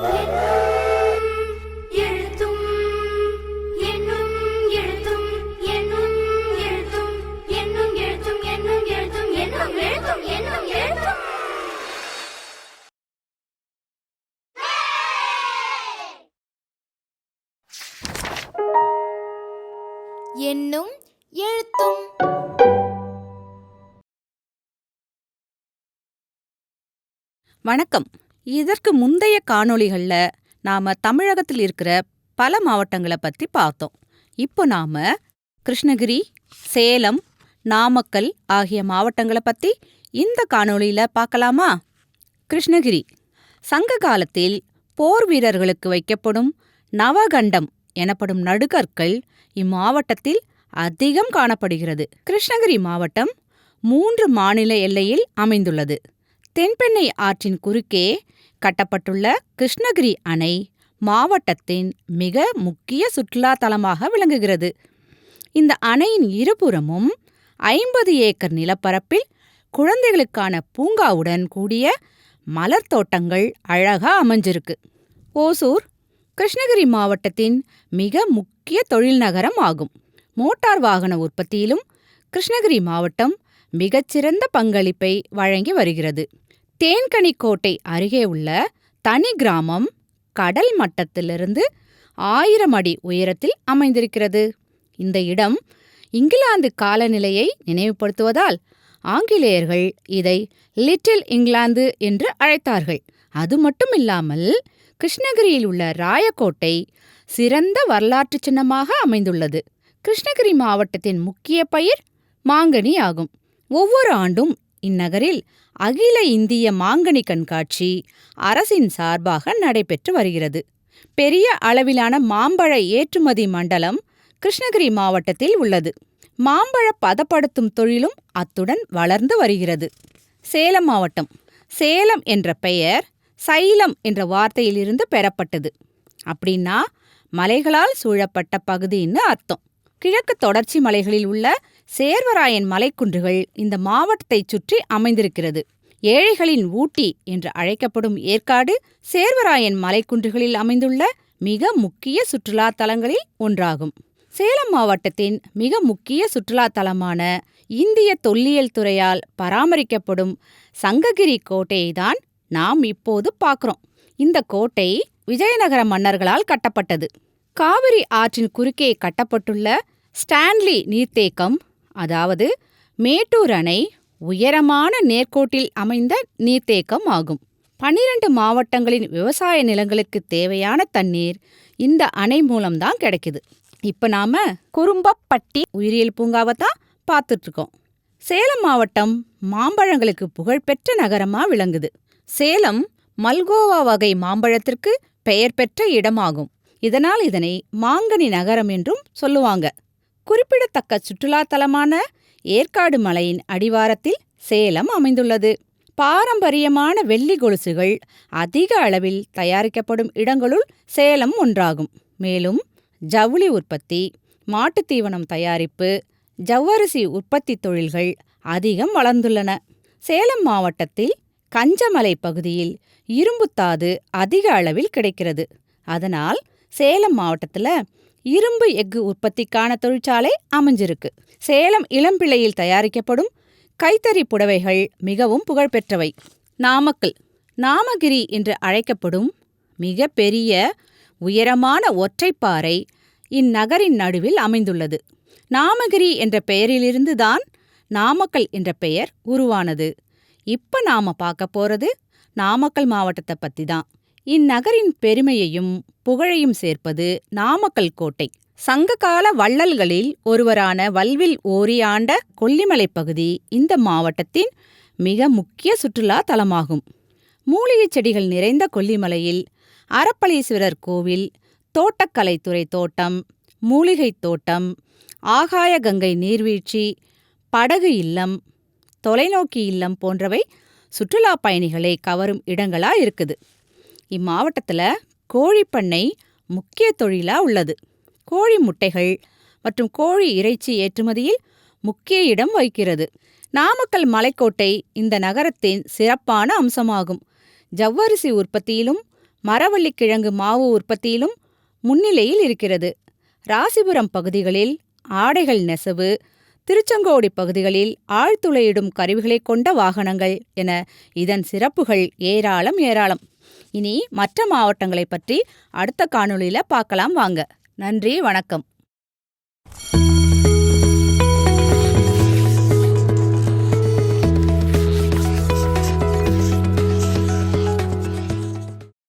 என்னும் என்னும் என்னும் என்னும் என்னும் என்னும் எழுத்தும் வணக்கம். இதற்கு முந்தைய காணொளிகள்ல நாம தமிழகத்தில் இருக்கிற பல மாவட்டங்களை பத்தி பார்த்தோம். இப்போ நாம கிருஷ்ணகிரி சேலம் நாமக்கல் ஆகிய மாவட்டங்களை பத்தி இந்த காணொளியில் பார்க்கலாமா? கிருஷ்ணகிரி சங்க காலத்தில் போர் வீரர்களுக்கு வைக்கப்படும் நவகண்டம் எனப்படும் நடுகற்கள் இம்மாவட்டத்தில் அதிகம் காணப்படுகிறது. கிருஷ்ணகிரி மாவட்டம் மூன்று மாநில எல்லையில் அமைந்துள்ளது. தென்பெண்ணை ஆற்றின் குறுக்கே கட்டப்பட்டுள்ள கிருஷ்ணகிரி அணை மாவட்டத்தின் மிக முக்கிய சுற்றுலா தலமாக விளங்குகிறது. இந்த அணையின் இருபுறமும் ஐம்பது ஏக்கர் நிலப்பரப்பில் குழந்தைகளுக்கான பூங்காவுடன் கூடிய மலர் தோட்டங்கள் அழகா அமைஞ்சிருக்கு. ஓசூர் கிருஷ்ணகிரி மாவட்டத்தின் மிக முக்கிய தொழில் நகரம் ஆகும். மோட்டார் வாகன உற்பத்தியிலும் கிருஷ்ணகிரி மாவட்டம் மிகச்சிறந்த பங்களிப்பை வழங்கி வருகிறது. தேன்கனிக்கோட்டை அருகே உள்ள தனி கிராமம் கடல் மட்டத்திலிருந்து ஆயிரம் அடி உயரத்தில் அமைந்திருக்கிறது. இந்த இடம் இங்கிலாந்து காலநிலையை நினைவுபடுத்துவதால் ஆங்கிலேயர்கள் இதை லிட்டில் இங்கிலாந்து என்று அழைத்தார்கள். அது மட்டுமில்லாமல் கிருஷ்ணகிரியில் உள்ள ராயக்கோட்டை சிறந்த வரலாற்று சின்னமாக அமைந்துள்ளது. கிருஷ்ணகிரி மாவட்டத்தின் முக்கிய பயிர் மாங்கனி ஆகும். ஒவ்வொரு ஆண்டும் இந்நகரில் அகில இந்திய மாங்கனி கண்காட்சி அரசின் சார்பாக நடைபெற்று வருகிறது. பெரிய அளவிலான மாம்பழ ஏற்றுமதி மண்டலம் கிருஷ்ணகிரி மாவட்டத்தில் உள்ளது. மாம்பழ பதப்படுத்தும் தொழிலும் அத்துடன் வளர்ந்து வருகிறது. சேலம் மாவட்டம். சேலம் என்ற பெயர் சைலம் என்ற வார்த்தையிலிருந்து பெறப்பட்டது. அப்படின்னா மலைகளால் சூழப்பட்ட பகுதின்னு அர்த்தம். கிழக்கு தொடர்ச்சி மலைகளில் உள்ள சேர்வராயன் மலைக்குன்றுகள் இந்த மாவட்டத்தைச் சுற்றி அமைந்திருக்கிறது. ஏழைகளின் ஊட்டி என்று அழைக்கப்படும் ஏற்காடு சேர்வராயன் மலைக்குன்றுகளில் அமைந்துள்ள மிக முக்கிய சுற்றுலா தலங்களில் ஒன்றாகும். சேலம் மாவட்டத்தின் மிக முக்கிய சுற்றுலா தலமான இந்திய தொல்லியல் துறையால் பராமரிக்கப்படும் சங்ககிரி கோட்டையை தான் நாம் இப்போது பார்க்கிறோம். இந்த கோட்டை விஜயநகர மன்னர்களால் கட்டப்பட்டது. காவிரி ஆற்றின் குறுக்கே கட்டப்பட்டுள்ள ஸ்டான்லி நீர்த்தேக்கம் அதாவது மேட்டூர் அணை உயரமான நேர்கோட்டில் அமைந்த நீர்த்தேக்கம் ஆகும். பனிரெண்டு மாவட்டங்களின் விவசாய நிலங்களுக்கு தேவையான தண்ணீர் இந்த அணை மூலம்தான் கிடைக்குது. இப்ப நாம குறும்பப்பட்டி உயிரியல் பூங்காவை தான் பார்த்துட்டு இருக்கோம் சேலம் மாவட்டம் மாம்பழங்களுக்கு புகழ்பெற்ற நகரமா விளங்குது. சேலம் மல்கோவா வகை மாம்பழத்திற்கு பெயர் பெற்ற இடமாகும். இதனால் இதனை மாங்கனி நகரம் என்றும் சொல்லுவாங்க. குறிப்பிடத்தக்க சுற்றுலா தலமான ஏற்காடு மலையின் அடிவாரத்தில் சேலம் அமைந்துள்ளது. பாரம்பரியமான வெள்ளி கொலுசுகள் அதிக அளவில் தயாரிக்கப்படும் இடங்களுள் சேலம் ஒன்றாகும். மேலும் ஜவுளி உற்பத்தி மாட்டுத் தீவனம் தயாரிப்பு ஜவ்வரிசி உற்பத்தி தொழில்கள் அதிகம் வளர்ந்துள்ளன. சேலம் மாவட்டத்தில் கஞ்சமலை பகுதியில் இரும்புத்தாது அதிக அளவில் கிடைக்கிறது. அதனால் சேலம் மாவட்டத்துல இரும்பு எஃகு உற்பத்திக்கான தொழிற்சாலை அமைஞ்சிருக்கு. சேலம் இளம்பிள்ளையில் தயாரிக்கப்படும் கைத்தறி புடவைகள் மிகவும் புகழ்பெற்றவை. நாமக்கல் நாமகிரி என்று அழைக்கப்படும் மிக பெரிய உயரமான ஒற்றைப்பாறை இந்நகரின் நடுவில் அமைந்துள்ளது. நாமகிரி என்ற பெயரிலிருந்து தான் நாமக்கல் என்ற பெயர் உருவானது. இப்ப நாம பார்க்க போறது நாமக்கல் மாவட்டத்தை பத்தி தான் இந்நகரின் பெருமையையும் புகழையும் சேர்ப்பது நாமக்கல் கோட்டை. சங்ககால வள்ளல்களில் ஒருவரான வல்வில் ஓரியாண்ட கொல்லிமலைப் பகுதி இந்த மாவட்டத்தின் மிக முக்கிய சுற்றுலா தலமாகும். மூலிகைச் செடிகள் நிறைந்த கொல்லிமலையில் அரப்பளீஸ்வரர் கோவில் தோட்டக்கலைத்துறை தோட்டம் மூலிகைத் தோட்டம் ஆகாய கங்கை நீர்வீழ்ச்சி படகு இல்லம் தொலைநோக்கி இல்லம் போன்றவை சுற்றுலா பயணிகளை கவரும் இடங்களா இருக்குது. இம்மாவட்டத்தில் கோழிப்பண்ணை முக்கிய தொழிலா உள்ளது. கோழி முட்டைகள் மற்றும் கோழி இறைச்சி ஏற்றுமதியில் முக்கிய இடம் வகிக்கிறது. நாமக்கல் மலைக்கோட்டை இந்த நகரத்தின் சிறப்பான அம்சமாகும். ஜவ்வரிசி உற்பத்தியிலும் மரவள்ளிக்கிழங்கு மாவு உற்பத்தியிலும் முன்னிலையில் இருக்கிறது. ராசிபுரம் பகுதிகளில் ஆடைகள் நெசவு திருச்செங்கோடி பகுதிகளில் ஆழ்துளையிடும் கருவிகளைக் கொண்ட வாகனங்கள் என இதன் சிறப்புகள் ஏராளம் ஏராளம். இனி மற்ற மாவட்டங்களை பற்றி அடுத்த காணொளியில பார்க்கலாம் வாங்க. நன்றி வணக்கம்.